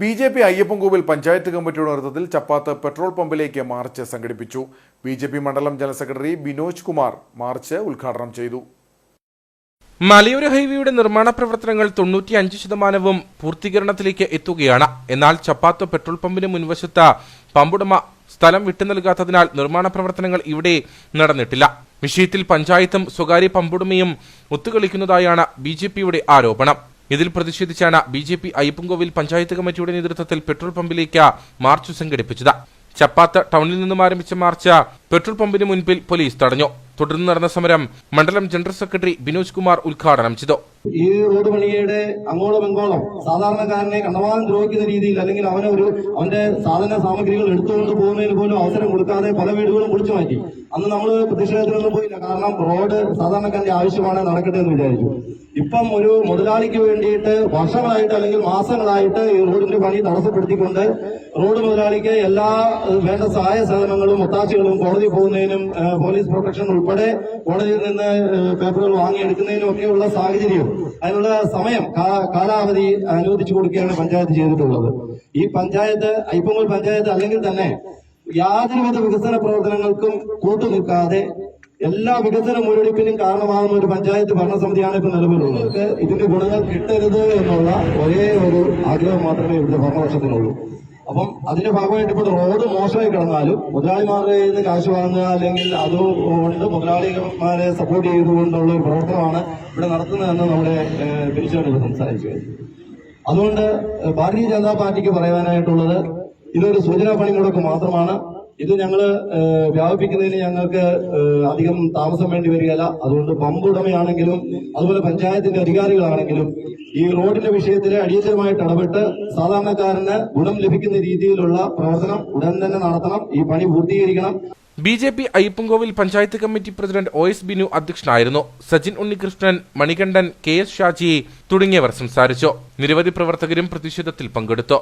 B J P Ayyappancoil panchayat കമ്മിറ്റിയുടെ നേതൃത്വത്തിൽ Chappath petrol പമ്പിലേക്ക് മാർച്ച് സംഘടിപ്പിച്ചു. ബി ജെ പി മണ്ഡലം general secretary Binoj Kumar march ഉദ്ഘാടനം ചെയ്തു. മലയോര ഹൈവേയുടെ നിർമ്മാണ പ്രവർത്തനങ്ങൾ തൊണ്ണൂറ്റിയഞ്ച് ശതമാനവും പൂർത്തീകരണത്തിലേക്ക് എത്തുകയാണ്. എന്നാൽ ചപ്പാത്ത് പെട്രോൾ പമ്പിന് മുൻവശത്ത് പമ്പുടമ സ്ഥലം വിട്ടു നൽകാത്തതിനാൽ നിർമ്മാണ പ്രവർത്തനങ്ങൾ ഇവിടെ നടന്നിട്ടില്ല. വിഷയത്തിൽ പഞ്ചായത്തും സ്വകാര്യ പമ്പുടമയും ഒത്തുകളിക്കുന്നതായാണ് ബി ആരോപണം. ഇതിൽ പ്രതിഷേധിച്ചാണ് B J P Ayyappancoil panchayat കമ്മിറ്റിയുടെ നേതൃത്വത്തിൽ പെട്രോൾ പമ്പിലേക്ക് മാർച്ച് സംഘടിപ്പിച്ചത്. ചപ്പാത്ത് ടൗണിൽ നിന്നും ആരംഭിച്ച മാർച്ച് പെട്രോൾ പമ്പിന് മുൻപിൽ പോലീസ് തടഞ്ഞു. തുടർന്ന് നടന്ന സമരം മണ്ഡലം ജനറൽ സെക്രട്ടറി ബിനോജ് കുമാർ ഉദ്ഘാടനം ചെയ്തു. ഈ റോഡ് പണിയുടെ അങ്ങോളം ഇങ്ങോളം സാധാരണക്കാരനെ കണ്ടമാനം ദ്രോഹിക്കുന്ന രീതിയിൽ അല്ലെങ്കിൽ അവനെ ഒരു അവന്റെ സാധന സാമഗ്രികൾ എടുത്തുകൊണ്ട് പോകുന്നതിന് പോലും അവസരം കൊടുക്കാതെ പല വീടുകളും പൊളിച്ചു മാറ്റി. അന്ന് നമ്മൾ പ്രതിഷേധത്തിനൊന്നും പോയില്ല. കാരണം റോഡ് സാധാരണക്കാരന്റെ ആവശ്യമാണ് നടക്കട്ടെ എന്ന് വിചാരിച്ചു. ഇപ്പം ഒരു മുതലാളിക്ക് വേണ്ടിയിട്ട് വർഷങ്ങളായിട്ട് അല്ലെങ്കിൽ മാസങ്ങളായിട്ട് ഈ റോഡിന്റെ പണി തടസ്സപ്പെടുത്തിക്കൊണ്ട് റോഡ് മുതലാളിക്ക് എല്ലാ വേണ്ട സഹായ സഹകരണങ്ങളും ഒത്താശകളും കോടതി പോകുന്നതിനും പോലീസ് പ്രൊട്ടക്ഷൻ ഉൾപ്പെടെ കോടതിയിൽ നിന്ന് പേപ്പറുകൾ വാങ്ങിയെടുക്കുന്നതിനും ഒക്കെയുള്ള സാഹചര്യം. അതിനുള്ള സമയം കാലാവധി അനുവദിച്ചു കൊടുക്കുകയാണ് പഞ്ചായത്ത് ചെയ്തിട്ടുള്ളത്. ഈ പഞ്ചായത്ത് അയ്യപ്പങ്ങൾ പഞ്ചായത്ത് അല്ലെങ്കിൽ തന്നെ യാതൊരുവിധ വികസന പ്രവർത്തനങ്ങൾക്കും കൂട്ടുനിൽക്കാതെ എല്ലാ വികസന മുരടിപ്പിനും കാരണമാകുന്ന ഒരു പഞ്ചായത്ത് ഭരണസമിതിയാണ് ഇപ്പൊ നിലവിലുള്ളത്. ഇതിന്റെ ഗുണങ്ങൾ കിട്ടരുത് എന്നുള്ള ഒരേ ഒരു ആഗ്രഹം മാത്രമേ ഇവിടുത്തെ ഭരണപക്ഷത്തിനുള്ളൂ. അപ്പം അതിന്റെ ഭാഗമായിട്ട് ഇപ്പോൾ റോഡ് മോശമായി കിടന്നാലും മുതലാളിമാരുടെ കയ്യിൽ നിന്ന് കാശ് വാങ്ങുക അല്ലെങ്കിൽ അതുകൊണ്ട് മുതലാളിമാരെ സപ്പോർട്ട് ചെയ്തുകൊണ്ടുള്ള ഒരു പ്രവർത്തനമാണ് ഇവിടെ നടത്തുന്നതെന്ന് നമ്മുടെ പിരിച്ചുകൊണ്ട് സംസാരിച്ചു അതുകൊണ്ട് ഭാരതീയ ജനതാ പാർട്ടിക്ക് പറയാനായിട്ടുള്ളത് ഇതൊരു സൂചനാ പണിമുടക്ക് മാത്രമാണ്. ഇത് ഞങ്ങൾ വ്യാപിപ്പിക്കുന്നതിന് ഞങ്ങൾക്ക് അധികം താമസം വേണ്ടി വരികയില്ല. അതുകൊണ്ട് പമ്പ് ഉടമയാണെങ്കിലും അതുപോലെ പഞ്ചായത്തിന്റെ അധികാരികളാണെങ്കിലും ഈ റോഡിന്റെ വിഷയത്തിൽ അടിയന്തരമായിട്ട് ഇടപെട്ട് സാധാരണക്കാരന് ഗുണം ലഭിക്കുന്ന രീതിയിലുള്ള പ്രവർത്തനം ഉടൻ തന്നെ നടത്തണം. ഈ പണി പൂർത്തീകരിക്കണം. B J P Ayyappancoil panchayat committee president O S Binu അധ്യക്ഷനായിരുന്നു. സജിൻ ഉണ്ണികൃഷ്ണൻ മണികണ്ഠൻ കെ എസ് ഷാജി തുടങ്ങിയവർ സംസാരിച്ചു. നിരവധി പ്രവർത്തകരും പ്രതിഷേധത്തിൽ പങ്കെടുത്തു.